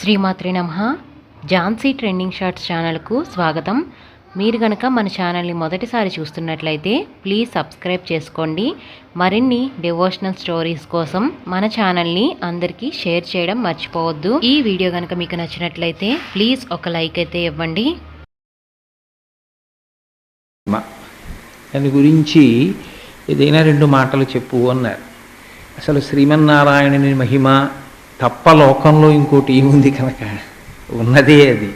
శ్రీమాత్రి నమ. Jhansi trending shorts ఛానల్కు స్వాగతం. మీరు గనక మన ఛానల్ని మొదటిసారి చూస్తున్నట్లయితే ప్లీజ్ సబ్స్క్రైబ్ చేసుకోండి. మరిన్ని డివోషనల్ స్టోరీస్ కోసం మన ఛానల్ని అందరికీ షేర్ చేయడం మర్చిపోవద్దు. ఈ వీడియో కనుక మీకు నచ్చినట్లయితే ప్లీజ్ ఒక లైక్ అయితే ఇవ్వండి. దాని గురించి ఏదైనా రెండు మాటలు చెప్పు అన్నారు. అసలు శ్రీమన్నారాయణుని మహిమ తప్ప లోకంలో ఇంకోటి ఏముంది కనుక? ఉన్నదే అది.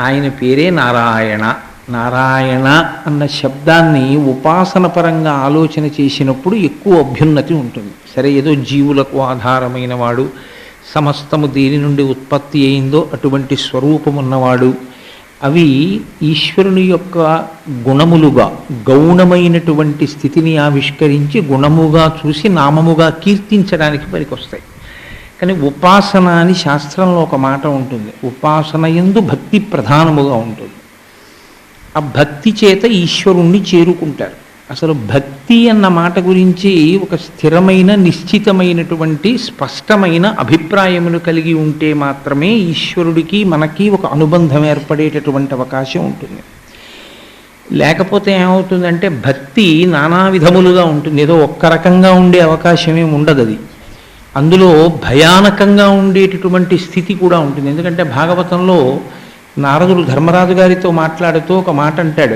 ఆయన పేరే నారాయణ. నారాయణ అన్న శబ్దాన్ని ఉపాసన పరంగా ఆలోచన చేసినప్పుడు ఎక్కువ అభ్యున్నతి ఉంటుంది. సరే ఏదో జీవులకు ఆధారమైన వాడు సమస్తము దేని నుండి ఉత్పత్తి అయిందో అటువంటి స్వరూపం ఉన్నవాడు. అవి ఈశ్వరుని యొక్క గుణములుగా గౌణమైనటువంటి స్థితిని ఆవిష్కరించి గుణముగా చూసి నామముగా కీర్తించడానికి పనికొస్తాయి. కానీ ఉపాసన అని శాస్త్రంలో ఒక మాట ఉంటుంది. ఉపాసన ఎందు భక్తి ప్రధానముగా ఉంటుంది. ఆ భక్తి చేత ఈశ్వరుణ్ణి చేరుకుంటారు. అసలు భక్తి అన్న మాట గురించి ఒక స్థిరమైన నిశ్చితమైనటువంటి స్పష్టమైన అభిప్రాయమును కలిగి ఉంటే మాత్రమే ఈశ్వరుడికి మనకి ఒక అనుబంధం ఏర్పడేటటువంటి అవకాశం ఉంటుంది. లేకపోతే ఏమవుతుందంటే భక్తి నానా విధములుగా ఉంటుంది. ఏదో ఒక్క రకంగా ఉండే అవకాశమే ఉండదు అది అందులో భయానకంగా ఉండేటటువంటి స్థితి కూడా ఉంటుంది. ఎందుకంటే భాగవతంలో నారదుడు ధర్మరాజు గారితో మాట్లాడుతూ ఒక మాట అంటాడు.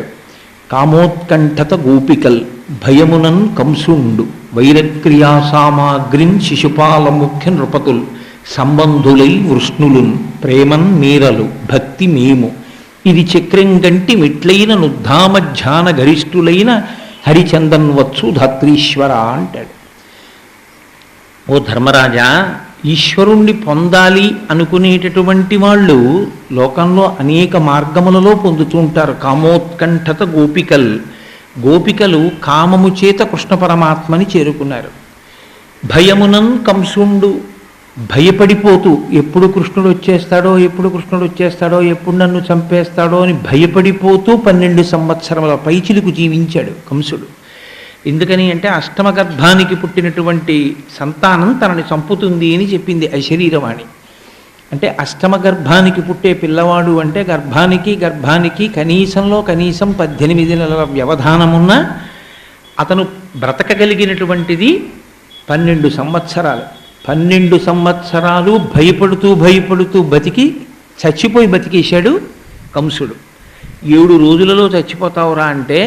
కామోత్కంఠత గోపికల్ భయమునన్ కంసుండు. వైరక్రియా సామాగ్రిన్ శిశుపాల ముఖ్య నృపతుల్. సంబంధులై వృష్ణులున్ ప్రేమన్ మీరలు. భక్తి మేము. ఇది చక్రం గంటి మిట్లైన నుద్ధామధ్యాన గరిష్ఠులైన హరిచందన్ వత్సు ధాత్రీశ్వర అంటాడు. ఓ ధర్మరాజా ఈశ్వరుణ్ణి పొందాలి అనుకునేటటువంటి వాళ్ళు లోకంలో అనేక మార్గములలో పొందుతూ ఉంటారు. కామోత్కంఠత గోపికల్. గోపికలు కామము చేత కృష్ణ పరమాత్మని చేరుకున్నారు. భయమునం కంసుండు. భయపడిపోతూ ఎప్పుడు కృష్ణుడు వచ్చేస్తాడో ఎప్పుడు కృష్ణుడు వచ్చేస్తాడో ఎప్పుడు నన్ను చంపేస్తాడో అని భయపడిపోతూ పన్నెండు సంవత్సరముల పైచిలుకు జీవించాడు కంసుడు. ఎందుకని అంటే అష్టమ గర్భానికి పుట్టినటువంటి సంతానం తనని చంపుతుంది అని చెప్పింది అశరీరవాణి అంటే అష్టమ గర్భానికి పుట్టే పిల్లవాడు అంటే గర్భానికి గర్భానికి కనీసంలో కనీసం పద్దెనిమిది నెలల వ్యవధానమున్న అతను బ్రతకగలిగినటువంటిది పన్నెండు సంవత్సరాలు. పన్నెండు సంవత్సరాలు భయపడుతూ భయపడుతూ బతికి చచ్చిపోయి బతికేశాడు కంసుడు. ఏడు రోజులలో చచ్చిపోతావురా అంటే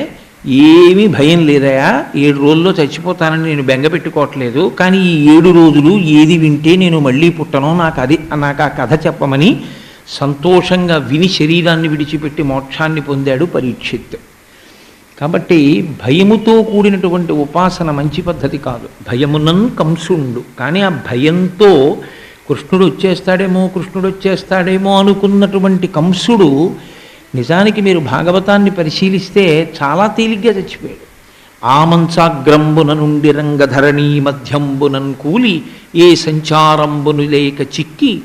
ఏమీ భయం లేదయా? ఏడు రోజుల్లో చచ్చిపోతానని నేను బెంగ పెట్టుకోవట్లేదు. కానీ ఈ ఏడు రోజులు ఏది వింటే నేను మళ్ళీ పుట్టనో. నాకు అది నాకు ఆ కథ చెప్పమని సంతోషంగా విని శరీరాన్ని విడిచిపెట్టి మోక్షాన్ని పొందాడు పరీక్షిత్. కాబట్టి భయముతో కూడినటువంటి ఉపాసన మంచి పద్ధతి కాదు. భయమునన్ కంసుండు. కానీ ఆ భయంతో కృష్ణుడు వచ్చేస్తాడేమో కృష్ణుడు వచ్చేస్తాడేమో అనుకున్నటువంటి కంసుడు నిజానికి మీరు భాగవతాన్ని పరిశీలిస్తే చాలా తేలిగ్గా చచ్చిపోయాడు. ఆ నుండి రంగధరణీ మధ్యంబునన్ కూలి ఏ సంచారంబును లేక చిక్కి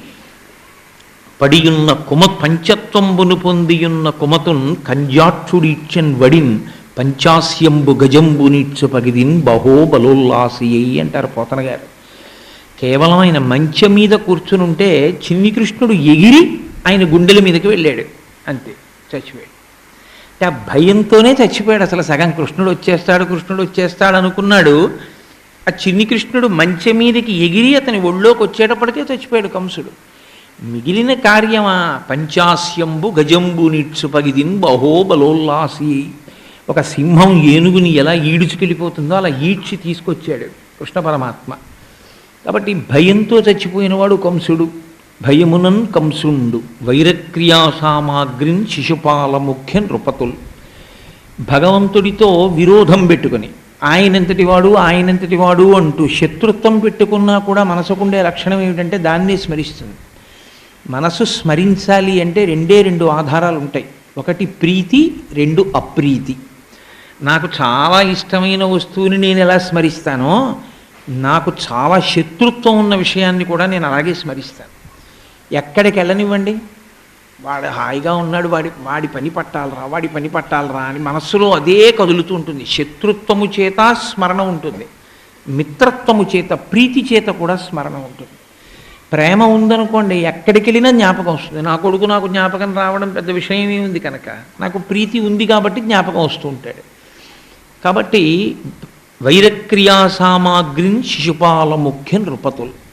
పడియున్న కుమ పంచత్వంబును పొందియున్న కుమతున్ కంజాక్షుడిచ్చన్ వడిన్ పంచాస్యంబు గజంబు పగిదిన్ బహో బలోల్లాసియై అంటారు పోతన గారు కేవలం ఆయన మంచం మీద కూర్చునుంటే చిన్ని కృష్ణుడు ఎగిరి ఆయన గుండెల మీదకి వెళ్ళాడు. అంతే. చచ్చిపోయాడు. ఆ భయంతోనే చచ్చిపోయాడు. అసలు సగం కృష్ణుడు వచ్చేస్తాడు కృష్ణుడు వచ్చేస్తాడు అనుకున్నాడు. ఆ చిన్ని కృష్ణుడు మంచె మీదకి ఎగిరి అతని ఒళ్ళోకి వచ్చేటప్పటికే చచ్చిపోయాడు కంసుడు. మిగిలిన కార్యమా? పంచాస్యంబు గజంబు నిట్సు పగిదిన్ బహోబలోల్లాసి. ఒక సింహం ఏనుగుని ఎలా ఈడ్చుకెళ్ళిపోతుందో అలా ఈడ్చి తీసుకొచ్చాడు కృష్ణ పరమాత్మ. కాబట్టి భయంతో చచ్చిపోయినవాడు కంసుడు. భయమునన్ కంసుండు. వైరక్రియా సామాగ్రిన్ శిశుపాల ముఖ్య నృపతుల్. భగవంతుడితో విరోధం పెట్టుకుని ఆయనంతటి వాడు ఆయనంతటి వాడు అంటూ శత్రుత్వం పెట్టుకున్నా కూడా మనసుకుండే లక్షణం ఏమిటంటే దాన్నే స్మరిస్తుంది. మనసు స్మరించాలి అంటే రెండే రెండు ఆధారాలు ఉంటాయి. ఒకటి ప్రీతి రెండు అప్రీతి. నాకు చాలా ఇష్టమైన వస్తువుని నేను ఎలా స్మరిస్తానో నాకు చాలా శత్రుత్వం ఉన్న విషయాన్ని కూడా నేను అలాగే స్మరిస్తాను. ఎక్కడికి వెళ్ళనివ్వండి? వాడు హాయిగా ఉన్నాడు వాడి వాడి పని పట్టాలరా వాడి పని పట్టాలరా అని మనస్సులో అదే కదులుతూ ఉంటుంది. శత్రుత్వము చేత స్మరణ ఉంటుంది. మిత్రత్వము చేత ప్రీతి చేత కూడా స్మరణ ఉంటుంది. ప్రేమ ఉందనుకోండి ఎక్కడికి వెళ్ళినా జ్ఞాపకం వస్తుంది. నా కొడుకు నాకు జ్ఞాపకం రావడం పెద్ద విషయం ఉంది కనుక. నాకు ప్రీతి ఉంది కాబట్టి జ్ఞాపకం వస్తూ ఉంటాడు. కాబట్టి వైరక్రియా సామాగ్రిని శిశుపాల ముఖ్య నృపతులు.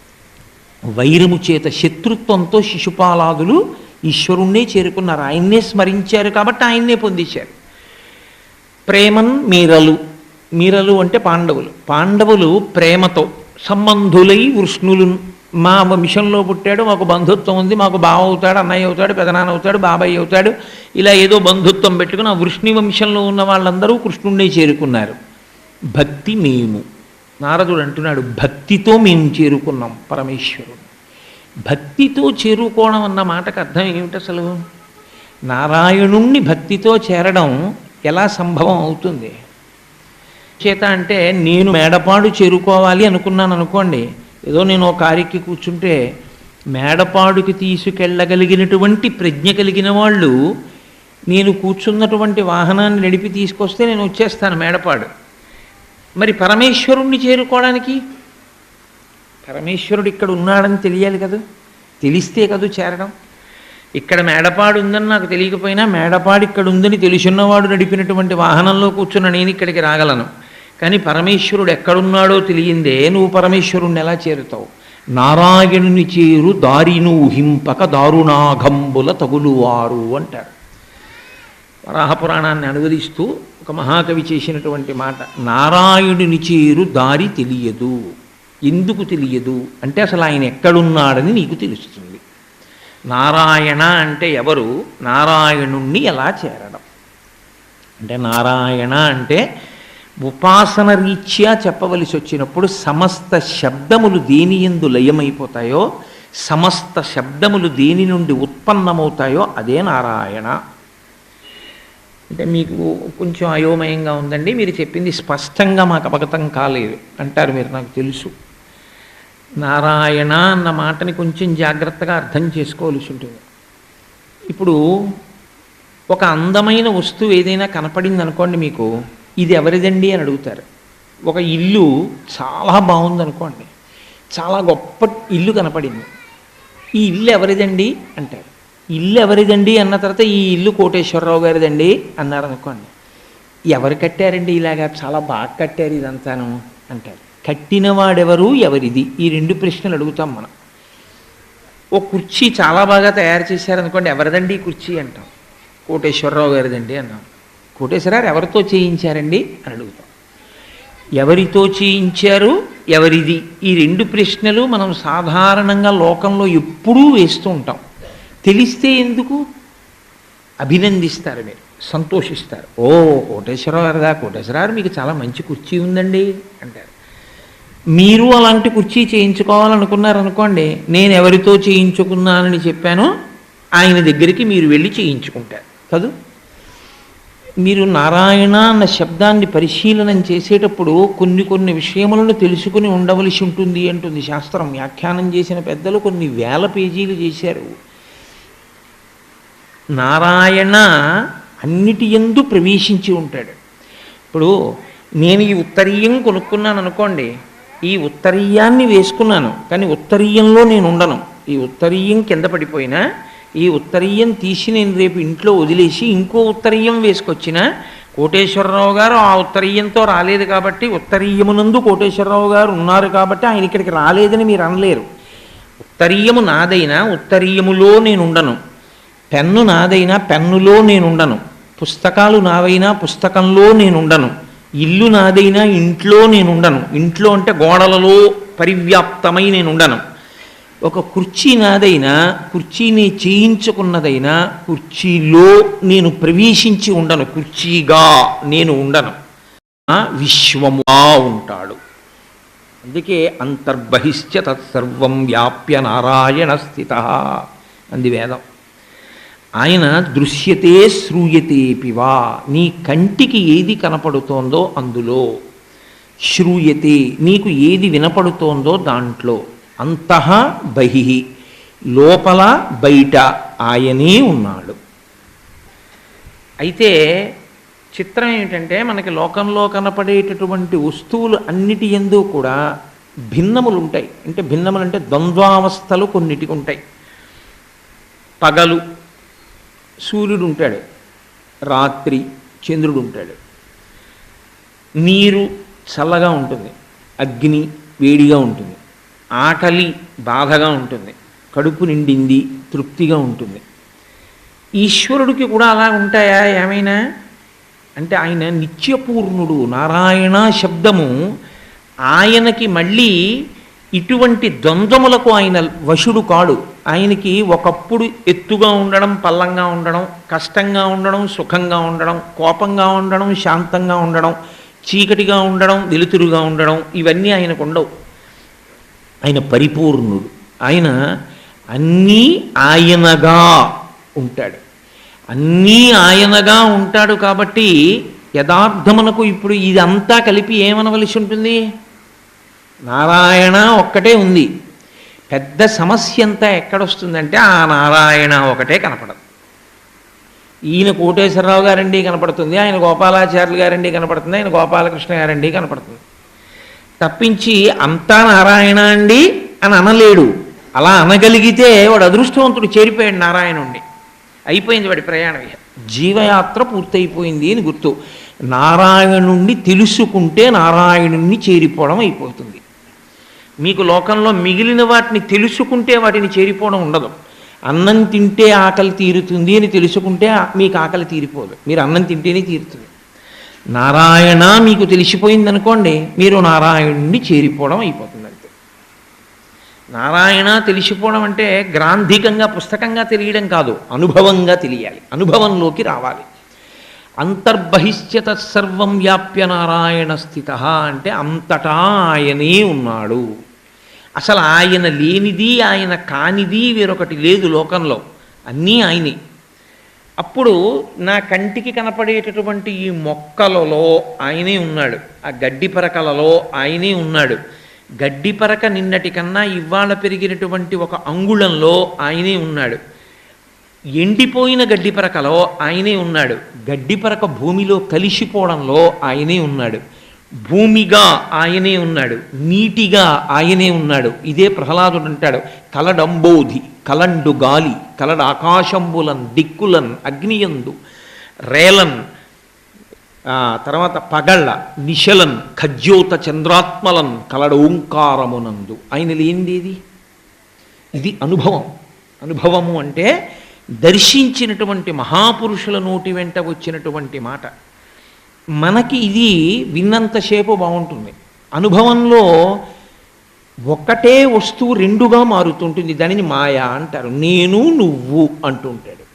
వైరము చేత శత్రుత్వంతో శిశుపాలాదులు ఈశ్వరుణ్ణే చేరుకున్నారు. ఆయన్నే స్మరించారు కాబట్టి ఆయన్నే పొందించారు. ప్రేమన్ మీరలు. మీరలు అంటే పాండవులు. పాండవులు ప్రేమతో సంబంధులై వృష్ణులు మా వంశంలో పుట్టాడు మాకు బంధుత్వం ఉంది మాకు బావ అవుతాడు అన్నయ్య అవుతాడు పెదనాన్న అవుతాడు బాబాయ్ అవుతాడు. ఇలా ఏదో బంధుత్వం పెట్టుకుని ఆ వృష్ణి వంశంలో ఉన్న వాళ్ళందరూ కృష్ణుణ్ణే చేరుకున్నారు. భక్తి మేము. నారదుడు అంటున్నాడు భక్తితో మేము చేరుకున్నాం పరమేశ్వరుడు. భక్తితో చేరుకోవడం అన్న మాటకు అర్థం ఏమిటి అసలు? నారాయణుణ్ణి భక్తితో చేరడం ఎలా సంభవం అవుతుంది? చేత అంటే నేను మేడపాడు చేరుకోవాలి అనుకున్నాను అనుకోండి ఏదో నేను ఒక కారికి కూర్చుంటే మేడపాడుకి తీసుకెళ్ళగలిగినటువంటి ప్రజ్ఞ కలిగిన వాళ్ళు నేను కూర్చున్నటువంటి వాహనాన్ని నడిపి తీసుకొస్తే నేను వచ్చేస్తాను మేడపాడు. మరి పరమేశ్వరుణ్ణి చేరుకోవడానికి? పరమేశ్వరుడు ఇక్కడ ఉన్నాడని తెలియాలి కదా? తెలిస్తే కదా చేరడం? ఇక్కడ మేడపాడు ఉందని నాకు తెలియకపోయినా మేడపాడు ఇక్కడ ఉందని తెలుసున్నవాడు నడిపినటువంటి వాహనంలో కూర్చున్న నేను ఇక్కడికి రాగలను. కానీ పరమేశ్వరుడు ఎక్కడున్నాడో తెలియందే నువ్వు పరమేశ్వరుణ్ణి ఎలా చేరుతావు? నారాయణుని చేరు దారిను ఊహింపక దారుణాఘంబుల తగులువారు అంటారు వరాహపురాణాన్ని అనువదిస్తూ ఒక మహాకవి చేసినటువంటి మాట నారాయణుని చేరు దారి తెలియదు. ఎందుకు తెలియదు? అంటే అసలు ఆయన ఎక్కడున్నాడని నీకు తెలుస్తుంది. నారాయణ అంటే ఎవరు? నారాయణుణ్ణి ఎలా చేరడం? అంటే నారాయణ అంటే ఉపాసన రీత్యా చెప్పవలసి వచ్చినప్పుడు సమస్త శబ్దములు దేని ఎందు లయమైపోతాయో సమస్త శబ్దములు దేని నుండి ఉత్పన్నమవుతాయో అదే నారాయణ. అంటే మీకు కొంచెం అయోమయంగా ఉందండి. మీరు చెప్పింది స్పష్టంగా మాకు అవగతం కాలేదు. అంటారు మీరు నాకు తెలుసు. నారాయణ అన్న మాటని కొంచెం జాగ్రత్తగా అర్థం చేసుకోవాల్సి ఉంటుంది. ఇప్పుడు ఒక అందమైన వస్తువు ఏదైనా కనపడింది అనుకోండి మీకు ఇది ఎవరిదండి అని అడుగుతారు. ఒక ఇల్లు చాలా బాగుంది అనుకోండి చాలా గొప్ప ఇల్లు కనపడింది. ఈ ఇల్లు ఎవరిదండి? అంటారు. ఇల్లు ఎవరిదండి అన్న తర్వాత ఈ ఇల్లు కోటేశ్వరరావు గారిదండి అన్నారు అనుకోండి. ఎవరు కట్టారండి ఇలాగా? చాలా బాగా కట్టారు ఇదంతాను అంటారు. కట్టినవాడెవరు? ఎవరిది? ఈ రెండు ప్రశ్నలు అడుగుతాం మనం. ఓ కుర్చీ చాలా బాగా తయారు చేశారనుకోండి ఎవరిదండి ఈ కుర్చీ అంటాం. కోటేశ్వరరావు గారిదండి అన్నాం. కోటేశ్వరరావు ఎవరితో చేయించారండి? అని అడుగుతాం. ఎవరితో చేయించారు? ఎవరిది? ఈ రెండు ప్రశ్నలు మనం సాధారణంగా లోకంలో ఎప్పుడూ వేస్తూ ఉంటాం. తెలిస్తే ఎందుకు? అభినందిస్తారు మీరు సంతోషిస్తారు. ఓ కోటేశ్వరరావు గారిదా కోటేశ్వరరావు గారు మీకు చాలా మంచి కుర్చీ ఉందండి అంటారు. మీరు అలాంటి కుర్చీ చేయించుకోవాలనుకున్నారనుకోండి నేను ఎవరితో చేయించుకున్నానని చెప్పానో ఆయన దగ్గరికి మీరు వెళ్ళి చేయించుకుంటారు కదూ? మీరు నారాయణ అన్న శబ్దాన్ని పరిశీలనం చేసేటప్పుడు కొన్ని కొన్ని విషయములను తెలుసుకుని ఉండవలసి ఉంటుంది అంటుంది. శాస్త్రం వ్యాఖ్యానం చేసిన పెద్దలు కొన్ని వేల పేజీలు చేశారు. నారాయణ అన్నిటి ఎందు ప్రవేశించి ఉంటాడు. ఇప్పుడు నేను ఈ ఉత్తరీయం కొనుక్కున్నాను అనుకోండి ఈ ఉత్తరీయాన్ని వేసుకున్నాను కానీ ఉత్తరీయంలో నేను ఉండను. ఈ ఉత్తరీయం కింద పడిపోయినా ఈ ఉత్తరీయం తీసి నేను రేపు ఇంట్లో వదిలేసి ఇంకో ఉత్తరీయం వేసుకొచ్చిన కోటేశ్వరరావు గారు ఆ ఉత్తరీయంతో రాలేదు కాబట్టి ఉత్తరీయమునందు కోటేశ్వరరావు గారు ఉన్నారు కాబట్టి ఆయన ఇక్కడికి రాలేదని మీరు అనలేరు. ఉత్తరీయము నాదైనా ఉత్తరీయములో నేను ఉండను. పెన్ను నాదైనా పెన్నులో నేను ఉండను పుస్తకాలు నావైనా పుస్తకంలో నేను ఉండను ఇల్లు నాదైనా ఇంట్లో నేను ఉండను ఇంట్లో అంటే గోడలలో పరివ్యాప్తమై నేను ఉండను ఒక కుర్చీ నాదైనా కుర్చీని చేయించుకున్నదైనా కుర్చీలో నేను ప్రవేశించి ఉండను. కుర్చీగా నేను ఉండను. ఆ విశ్వముగా ఉంటాడు. అందుకే అంతర్బహిష్య తత్సర్వం వ్యాప్య నారాయణ స్థిత అంది వేదం. ఆయన దృశ్యతే శ్రూయతేపివా నీ కంటికి ఏది కనపడుతోందో అందులో. శ్రూయతే నీకు ఏది వినపడుతోందో దాంట్లో. అంతః బహి. లోపల బయట ఆయనే ఉన్నాడు. అయితే చిత్రం ఏమిటంటే మనకి లోకంలో కనపడేటటువంటి వస్తువులు అన్నిటి ఎందు కూడా భిన్నములు ఉంటాయి అంటే భిన్నములు అంటే ద్వంద్వావస్థలు కొన్నిటికి ఉంటాయి పగలు సూర్యుడు ఉంటాడు. రాత్రి చంద్రుడు ఉంటాడు. నీరు చల్లగా ఉంటుంది. అగ్ని వేడిగా ఉంటుంది. ఆకలి బాధగా ఉంటుంది. కడుపు నిండింది తృప్తిగా ఉంటుంది. ఈశ్వరుడికి కూడా అలా ఉంటాయా ఏమైనా? అంటే ఆయన నిత్యపూర్ణుడు నారాయణ శబ్దము ఆయనకి మళ్ళీ ఇటువంటి ద్వంద్వములకు ఆయన వశుడు కాడు. ఆయనకి ఒకప్పుడు ఎత్తుగా ఉండడం పల్లంగా ఉండడం కష్టంగా ఉండడం సుఖంగా ఉండడం కోపంగా ఉండడం శాంతంగా ఉండడం చీకటిగా ఉండడం వెలుతురుగా ఉండడం ఇవన్నీ ఆయనకు ఉండవు. ఆయన పరిపూర్ణుడు. ఆయన అన్నీ ఆయనగా ఉంటాడు. అన్నీ ఆయనగా ఉంటాడు కాబట్టి యథార్థమునకు ఇప్పుడు ఇదంతా కలిపి ఏమనవలసి ఉంటుంది? నారాయణ ఒక్కటే ఉంది. పెద్ద సమస్య అంతా ఎక్కడొస్తుందంటే ఆ నారాయణ ఒకటే కనపడదు. ఈయన కోటేశ్వరరావు గారండి కనపడుతుంది ఆయన గోపాలాచార్యులు గారండి కనపడుతుంది ఆయన గోపాలకృష్ణ గారండి కనపడుతుంది. తప్పించి అంతా నారాయణ అండి అని అనలేడు. అలా అనగలిగితే వాడు అదృష్టవంతుడు చేరిపోయాడు నారాయణుణ్ణి. అయిపోయింది వాడి ప్రయాణం జీవయాత్ర పూర్తయిపోయింది అని గుర్తు. నారాయణుణ్ణి తెలుసుకుంటే నారాయణుణ్ణి చేరిపోవడం అయిపోతుంది. మీకు లోకంలో మిగిలిన వాటిని తెలుసుకుంటే వాటిని చేరిపోవడం ఉండదు. అన్నం తింటే ఆకలి తీరుతుంది అని తెలుసుకుంటే మీకు ఆకలి తీరిపోదు. మీరు అన్నం తింటేనే తీరుతుంది. నారాయణ మీకు తెలిసిపోయింది అనుకోండి మీరు నారాయణుడిని చేరిపోవడం అయిపోతుంది అంతే. నారాయణ తెలిసిపోవడం అంటే గ్రాంధికంగా పుస్తకంగా తెలియడం కాదు అనుభవంగా తెలియాలి. అనుభవంలోకి రావాలి. అంతర్బహిష్యత సర్వం వ్యాప్య నారాయణ స్థిత అంటే అంతటా ఆయనే ఉన్నాడు. అసలు ఆయన లేనిది ఆయన కానిది వేరొకటి లేదు లోకంలో. అన్నీ ఆయనే. అప్పుడు నా కంటికి కనపడేటటువంటి ఈ మొక్కలలో ఆయనే ఉన్నాడు. ఆ గడ్డి పరకలలో ఆయనే ఉన్నాడు. గడ్డి పరక నిన్నటి కన్నా ఇవాళ పెరిగినటువంటి ఒక అంగుళంలో ఆయనే ఉన్నాడు. ఎండిపోయిన గడ్డిపరకలో ఆయనే ఉన్నాడు. గడ్డిపరక భూమిలో కలిసిపోవడంలో ఆయనే ఉన్నాడు. భూమిగా ఆయనే ఉన్నాడు. నీటిగా ఆయనే ఉన్నాడు. ఇదే ప్రహ్లాదుడు అంటాడు. కలడంబోధి కలండు గాలి కలడ ఆకాశంబులన్ దిక్కులన్ అగ్నియందు రేలన్ తర్వాత పగళ్ళ నిశలన్ ఖజ్యోత చంద్రాత్మలన్ కలడ ఓంకారమునందు. ఆయన లేనిదేది? ఇది అనుభవం. అనుభవము అంటే దర్శించినటువంటి మహాపురుషుల నోటి వెంట వచ్చినటువంటి మాట. మనకి ఇది విన్నంతసేపు బాగుంటుంది. అనుభవంలో ఒకటే వస్తువు రెండుగా మారుతుంటుంది. దానిని మాయా అంటారు. నేను నువ్వు అంటుంటాడు.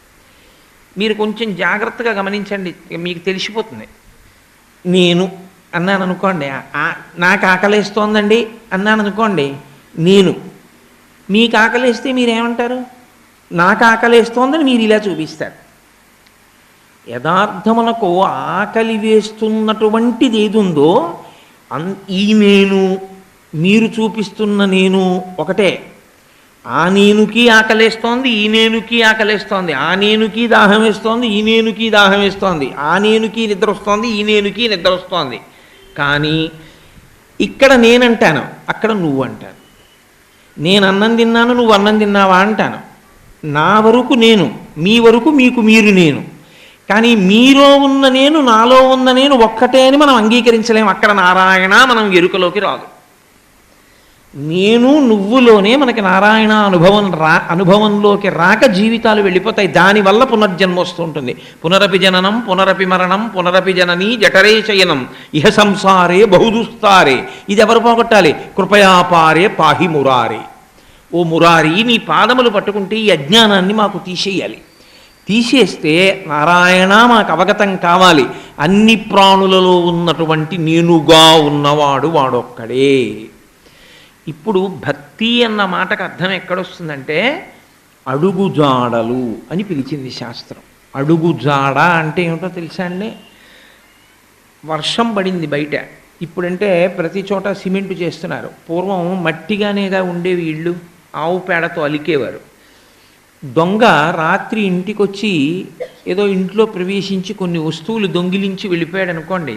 మీరు కొంచెం జాగ్రత్తగా గమనించండి. మీకు తెలిసిపోతుంది. నేను అన్నాను అనుకోండి. నాకు ఆకలేస్తోందండి. అన్నాను అనుకోండి. నేను. మీకు ఆకలేస్తే మీరేమంటారు? నాకు ఆకలేస్తోందని మీరు ఇలా చూపిస్తారు. యథార్థమునకు ఆకలి వేస్తున్నటువంటిది ఏది ఉందో అన్ ఈ నేను మీరు చూపిస్తున్న నేను ఒకటే. ఆ నేనుకి ఆకలేస్తోంది ఈ నేనుకి ఆకలేస్తోంది ఆ నేనుకి దాహం వేస్తోంది ఈ నేనుకి దాహం వేస్తోంది ఆ నేనుకి నిద్ర వస్తోంది ఈ నేనుకి నిద్ర వస్తోంది. కానీ ఇక్కడ నేనంటాను అక్కడ నువ్వు అంటాను నేను అన్నం తిన్నాను నువ్వు అన్నం తిన్నావా అంటాను. నా వరకు నేను మీ వరకు మీకు మీరు నేను. కానీ మీలో ఉన్న నేను నాలో ఉన్న నేను ఒక్కటే అని మనం అంగీకరించలేము అక్కడ నారాయణ మనం ఎరుకలోకి రాదు. నేను నువ్వులోనే మనకి నారాయణ అనుభవం రా అనుభవంలోకి రాక జీవితాలు వెళ్ళిపోతాయి. దానివల్ల పునర్జన్మ వస్తుంటుంది. పునరపి జననం పునరపి మరణం పునరపి జననీ జఠరే శయనం. ఇహ సంసారే బహుదుస్తారే. ఇది ఎవరు పోగొట్టాలి కృపయాపారే పాహి మురారే. ఓ మురారి నీ పాదములు పట్టుకుంటే ఈ అజ్ఞానాన్ని మాకు తీసేయాలి. తీసేస్తే నారాయణ మాకు అవగతం కావాలి. అన్ని ప్రాణులలో ఉన్నటువంటి నేనుగా ఉన్నవాడు వాడొక్కడే. ఇప్పుడు భక్తి అన్న మాటకు అర్థం ఎక్కడొస్తుందంటే అడుగుజాడలు అని పిలిచింది శాస్త్రం. అడుగుజాడ అంటే ఏమిటో తెలుసా అండి? వర్షం పడింది బయట. ఇప్పుడంటే ప్రతి చోట సిమెంట్ చేస్తున్నారు. పూర్వం మట్టిగానేగా ఉండేవి ఇళ్ళు. ఆవు పేడతో అలికేవారు. దొంగ రాత్రి ఇంటికొచ్చి ఏదో ఇంట్లో ప్రవేశించి కొన్ని వస్తువులు దొంగిలించి వెళ్ళిపోయాడు అనుకోండి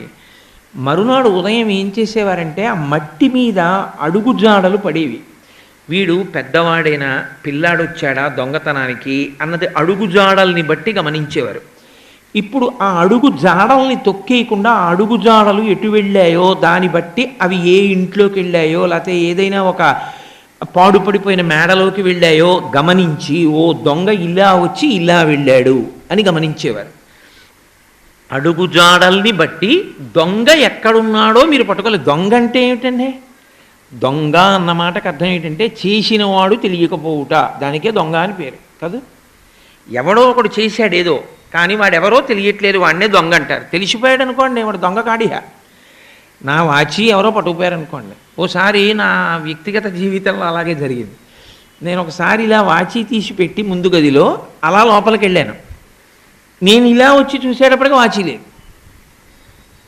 మరునాడు ఉదయం ఏం చేసేవారంటే ఆ మట్టి మీద అడుగు జాడలు పడేవి. వీడు పెద్దవాడైనా పిల్లాడొచ్చాడా దొంగతనానికి అన్నది అడుగు జాడల్ని బట్టి గమనించేవారు. ఇప్పుడు ఆ అడుగు జాడల్ని తొక్కేయకుండా ఆ అడుగు జాడలు ఎటు వెళ్ళాయో దాన్ని బట్టి అవి ఏ ఇంట్లోకి వెళ్ళాయో లేకపోతే ఏదైనా ఒక పాడుపడిపోయిన మేడలోకి వెళ్ళాయో గమనించి ఓ దొంగ ఇలా వచ్చి ఇలా వెళ్ళాడు అని గమనించేవారు. అడుగు జాడల్ని బట్టి దొంగ ఎక్కడున్నాడో మీరు పట్టుకోలేదు దొంగ అంటే ఏమిటండి? దొంగ అన్న మాటకు అర్థం ఏంటంటే చేసినవాడు తెలియకపోవుట. దానికే దొంగ అని పేరు. కాదు? ఎవడో ఒకడు చేశాడు ఏదో కానీ వాడెవరో తెలియట్లేదు. వాడినే దొంగ అంటారు. తెలిసిపోయాడు అనుకోండి వాడు దొంగ కాడిహా. నా వాచి ఎవరో పట్టుకుపోయారు అనుకోండి ఓసారి నా వ్యక్తిగత జీవితంలో అలాగే జరిగింది. నేను ఒకసారి ఇలా వాచి తీసి పెట్టి ముందు గదిలో అలా లోపలికి వెళ్ళాను. నేను ఇలా వచ్చి చూసేటప్పటికి వాచి లేదు.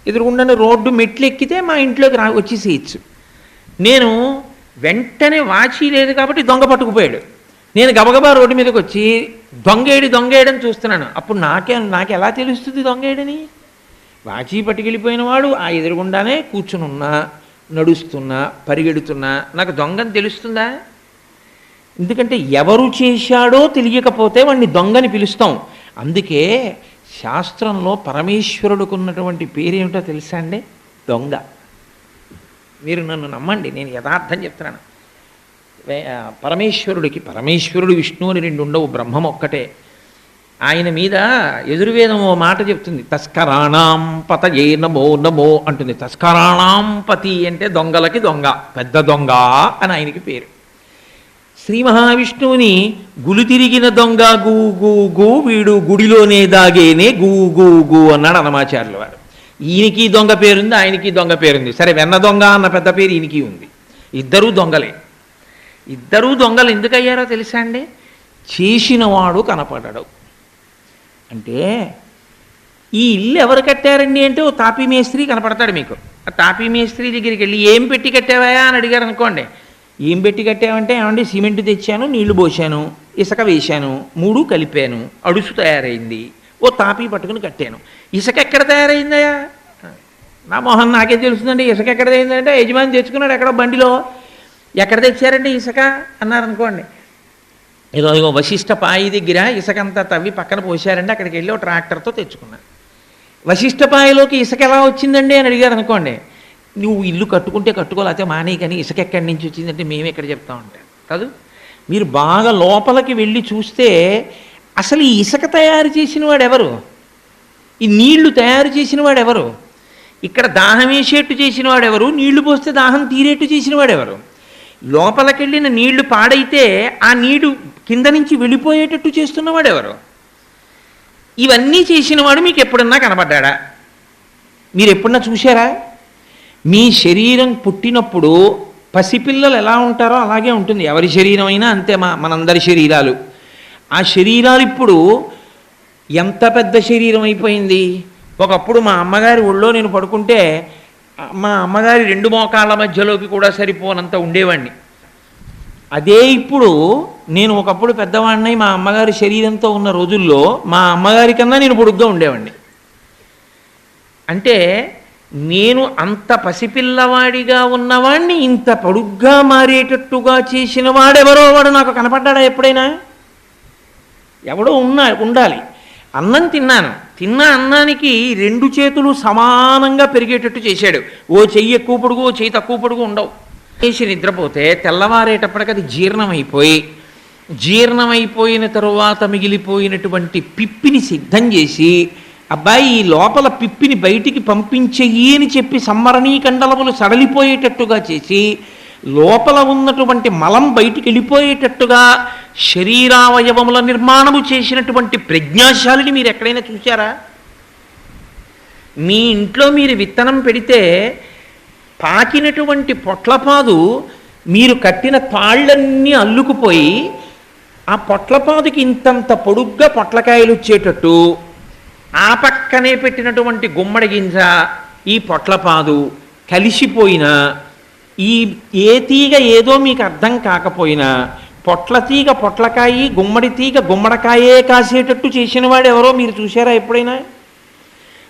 ఎదురుగుండా రోడ్డు మెట్లు ఎక్కితే మా ఇంట్లోకి రా వచ్చేసేయచ్చు నేను వెంటనే వాచి లేదు కాబట్టి దొంగ పట్టుకుపోయాడు. నేను గబగబా రోడ్డు మీదకి వచ్చి దొంగేడి దొంగేయడం చూస్తున్నాను. అప్పుడు నాకే నాకు ఎలా తెలుస్తుంది దొంగేడని? వాచి పట్టుకెళ్ళిపోయిన వాడు ఆ ఎదురుగుండానే కూర్చునున్నా నడుస్తున్నా పరిగెడుతున్నా. నాకు దొంగని తెలుస్తుందా? ఎందుకంటే ఎవరు చేశాడో తెలియకపోతే వాడిని దొంగని పిలుస్తాం. అందుకే శాస్త్రంలో పరమేశ్వరుడికి ఉన్నటువంటి పేరేమిటో తెలుసా అండి? దొంగ. మీరు నన్ను నమ్మండి నేను యథార్థం చెప్తున్నాను. పరమేశ్వరుడికి పరమేశ్వరుడు విష్ణువు అని రెండు ఉండవు బ్రహ్మం ఒక్కటే. ఆయన మీద ఎదురువేదం ఓ మాట చెప్తుంది. తస్కరాణాం పతయే నమో నమో అంటుంది. తస్కరాణాం పతి అంటే దొంగలకి దొంగ పెద్ద దొంగ అని ఆయనకి పేరు. శ్రీ మహావిష్ణువుని గులు తిరిగిన దొంగ గూ గూ గూ వీడు గుడిలోనే దాగేనే గూ గూ గూ అన్నాడు అనమాచార్యుల వారు. ఈయనకి దొంగ పేరుంది ఆయనకి దొంగ పేరుంది. సరే వెన్న దొంగ అన్న పెద్ద పేరు ఈయనకి ఉంది. ఇద్దరూ దొంగలే. ఇద్దరూ దొంగలు ఎందుకయ్యారో తెలుసా అండి? చేసినవాడు కనపడడు. అంటే ఈ ఇల్లు ఎవరు కట్టారండి అంటే ఓ తాపీ మేస్త్రి కనపడతాడు మీకు. ఆ తాపీ మేస్త్రి దగ్గరికి వెళ్ళి ఏం పెట్టి కట్టావా అని అడిగారు అనుకోండి. ఏం పెట్టి కట్టావంటే ఏమండి సిమెంట్ తెచ్చాను నీళ్ళు పోసాను ఇసుక వేశాను మూడు కలిపాను అడుసు తయారైంది ఓ తాపీ పట్టుకుని కట్టాను. ఇసుక ఎక్కడ తయారైందయా నా మొహం నాకే తెలుస్తుందండి ఇసుక ఎక్కడ తయారైందంటే యజమాని తెచ్చుకున్నాడు ఎక్కడో బండిలో. ఎక్కడ తెచ్చారండి ఇసుక? అన్నారు అనుకోండి. ఏదో ఇదిగో వశిష్ట పాయి దగ్గర ఇసుకంతా తవ్వి పక్కన పోసారండి అక్కడికి వెళ్ళి ఒక ట్రాక్టర్తో తెచ్చుకున్నాను వశిష్ట పాయలోకి ఇసుక ఎలా వచ్చిందండి అని అడిగారు అనుకోండి. నువ్వు ఇల్లు కట్టుకుంటే కట్టుకోలేకపోతే మానే కానీ ఇసుక ఎక్కడి నుంచి వచ్చిందంటే మేము ఎక్కడ చెప్తా ఉంటాం. కాదు మీరు బాగా లోపలికి వెళ్ళి చూస్తే అసలు ఈ ఇసుక తయారు చేసిన వాడు ఎవరు? ఈ నీళ్ళు తయారు చేసిన వాడు ఎవరు? ఇక్కడ దాహం వేసేట్టు చేసిన వాడెవరు నీళ్ళు పోస్తే దాహం తీరేట్టు చేసిన వాడెవరు ఎవరు? లోపలికెళ్ళిన నీళ్ళు పాడైతే ఆ నీడు కింద నుంచి వెళ్ళిపోయేటట్టు చేస్తున్నవాడు ఎవరు? ఇవన్నీ చేసినవాడు మీకు ఎప్పుడన్నా కనబడ్డా మీరు ఎప్పుడన్నా చూశారా? మీ శరీరం పుట్టినప్పుడు పసిపిల్లలు ఎలా ఉంటారో అలాగే ఉంటుంది. ఎవరి శరీరం అయినా అంతే మా మనందరి శరీరాలు. ఆ శరీరాలు ఇప్పుడు ఎంత పెద్ద శరీరం అయిపోయింది? ఒకప్పుడు మా అమ్మగారి ఒళ్ళో నేను పడుకుంటే మా అమ్మగారి రెండు మోకాళ్ళ మధ్యలోకి కూడా సరిపోనంత ఉండేవాడిని అదే ఇప్పుడు నేను ఒకప్పుడు పెద్దవాడినై మా అమ్మగారి శరీరంతో ఉన్న రోజుల్లో మా అమ్మగారి కన్నా నేను పొడుగ్గా ఉండేవాడిని అంటే నేను అంత పసిపిల్లవాడిగా ఉన్నవాడిని ఇంత పొడుగ్గా మారేటట్టుగా చేసిన వాడెవరో వాడు నాకు కనపడ్డాడా ఎప్పుడైనా? ఎవడో ఉన్నా ఉండాలి. అన్నం తిన్నాను. తిన్న అన్నానికి రెండు చేతులు సమానంగా పెరిగేటట్టు చేశాడు. ఓ చెయ్యి ఎక్కువ పొడుగు ఓ చెయ్యి తక్కువ పొడుగు ఉండవు. చేసి నిద్రపోతే తెల్లవారేటప్పటికి అది జీర్ణమైపోయి జీర్ణమైపోయిన తరువాత మిగిలిపోయినటువంటి పిప్పిని సిద్ధం చేసి అబ్బాయి ఈ లోపల పిప్పిని బయటికి పంపించేయి అని చెప్పి సంవరణీ కండలములు సడలిపోయేటట్టుగా చేసి లోపల ఉన్నటువంటి మలం బయటికి వెళ్ళిపోయేటట్టుగా శరీరావయవముల నిర్మాణము చేసినటువంటి ప్రజ్ఞాశాలిని మీరు ఎక్కడైనా చూశారా? మీ ఇంట్లో మీరు విత్తనం పెడితే పాకినటువంటి పొట్లపాదు మీరు కట్టిన తాళ్ళన్నీ అల్లుకుపోయి ఆ పొట్లపాదుకి ఇంతంత పొడుగ్గా పొట్లకాయలు వచ్చేటట్టు ఆ పక్కనే పెట్టినటువంటి గుమ్మడి గింజ ఈ పొట్లపాదు కలిసిపోయిన ఈ ఏ తీగ ఏదో మీకు అర్థం కాకపోయినా పొట్ల తీగ పొట్లకాయి గుమ్మడి తీగ గుమ్మడికాయే కాసేటట్టు చేసిన వాడు ఎవరో మీరు చూసారా ఎప్పుడైనా?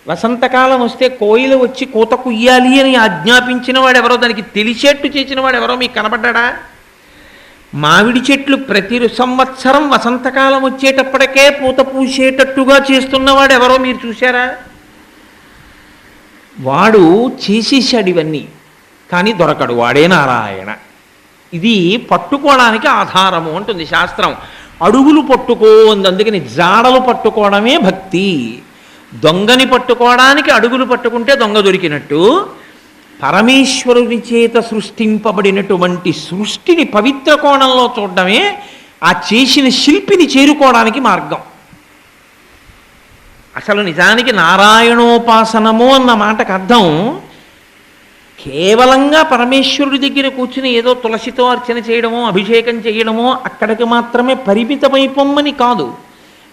వసంతకాలం వస్తే కోయిలు వచ్చి కూత కుయ్యాలి అని ఆజ్ఞాపించిన ఎవరో దానికి తెలిసేట్టు చేసిన ఎవరో మీకు కనబడ్డా మామిడి చెట్లు ప్రతి సంవత్సరం వసంతకాలం వచ్చేటప్పటికే పూత పూసేటట్టుగా చేస్తున్నవాడు ఎవరో మీరు చూశారా? వాడు చేసేసాడు ఇవన్నీ కానీ దొరకడు. వాడే నారాయణ. ఇది పట్టుకోవడానికి ఆధారము అంటుంది శాస్త్రం. అడుగులు పట్టుకో అంది అందుకని జాడలు పట్టుకోవడమే భక్తి. దొంగని పట్టుకోవడానికి అడుగులు పట్టుకుంటే దొంగ దొరికినట్టు. పరమేశ్వరుని చేత సృష్టింపబడినటువంటి సృష్టిని పవిత్ర కోణంలో చూడడమే ఆ చేసిన శిల్పిని చేరుకోవడానికి మార్గం. అసలు నిజానికి నారాయణోపాసనము అన్న మాటకు అర్థం కేవలంగా పరమేశ్వరుడి దగ్గర కూర్చుని ఏదో తులసితో అర్చన చేయడమో అభిషేకం చేయడమో అక్కడికి మాత్రమే పరిమితమైపోమ్మని కాదు.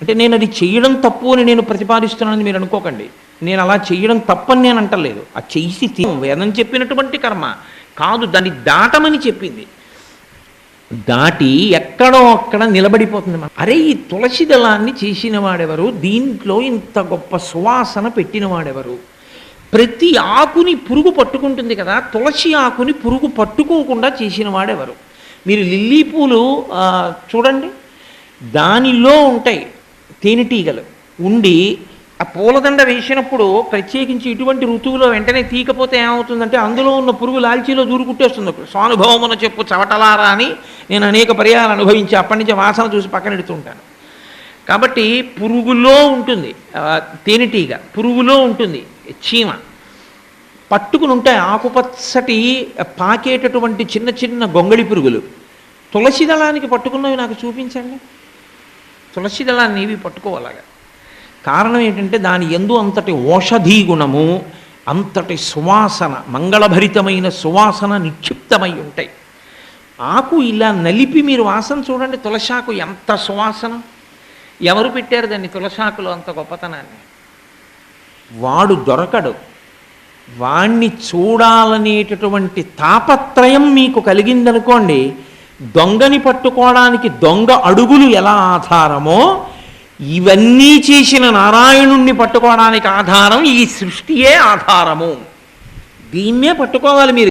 అంటే నేను అది చేయడం తప్పు అని నేను ప్రతిపాదిస్తున్నానని మీరు అనుకోకండి. నేను అలా చేయడం తప్పని నేను అంటలేదు. ఆ చేసి వేదం చెప్పినటువంటి కర్మ కాదు దాన్ని దాటమని చెప్పింది. దాటి ఎక్కడో అక్కడ నిలబడిపోతుంది అరే ఈ తులసి దళాన్ని చేసిన వాడెవరు? దీంట్లో ఇంత గొప్ప సువాసన పెట్టిన వాడెవరు? ప్రతి ఆకుని పురుగు పట్టుకుంటుంది కదా తులసి ఆకుని పురుగు పట్టుకోకుండా చేసిన వాడెవరు? మీరు లిల్లీ పూలు చూడండి దానిలో ఉంటాయి తేనెటీగలు. ఉండి ఆ పూలదండ వేసినప్పుడు ప్రత్యేకించి ఇటువంటి ఋతువులో వెంటనే తీకపోతే ఏమవుతుందంటే అందులో ఉన్న పురుగు లాల్చీలో దూరుకుట్టేస్తుంది. స్వానుభవమున చెప్పు చవటలారా అని నేను అనేక పర్యాలు అనుభవించి అప్పటి నుంచి వాసన చూసి పక్కనెడుతుంటాను కాబట్టి పురుగులో ఉంటుంది తేనెటీగ. పురుగులో ఉంటుంది. చీమ. పట్టుకుని ఉంటాయి ఆకుపచ్చటి పాకేటటువంటి చిన్న చిన్న గొంగళి పురుగులు. తులసి దళానికి పట్టుకున్నవి నాకు చూపించండి. తులసి దళాన్ని ఇవి పట్టుకోవాలగా. కారణం ఏంటంటే దాని ఎందు అంతటి ఓషధీ గుణము అంతటి సువాసన మంగళభరితమైన సువాసన నిక్షిప్తమై ఉంటాయి. ఆకు ఇలా నలిపి మీరు వాసన చూడండి తులసాకు ఎంత సువాసన. ఎవరు పెట్టారు దాన్ని తులసాకులో అంత గొప్పతనాన్ని? వాడు దొరకడు. వాణ్ణి చూడాలనేటటువంటి తాపత్రయం మీకు కలిగిందనుకోండి దొంగని పట్టుకోవడానికి దొంగ అడుగులు ఎలా ఆధారమో ఇవన్నీ చేసిన నారాయణుణ్ణి పట్టుకోవడానికి ఆధారం ఈ సృష్టియే ఆధారము. దీన్నే పట్టుకోవాలి మీరు.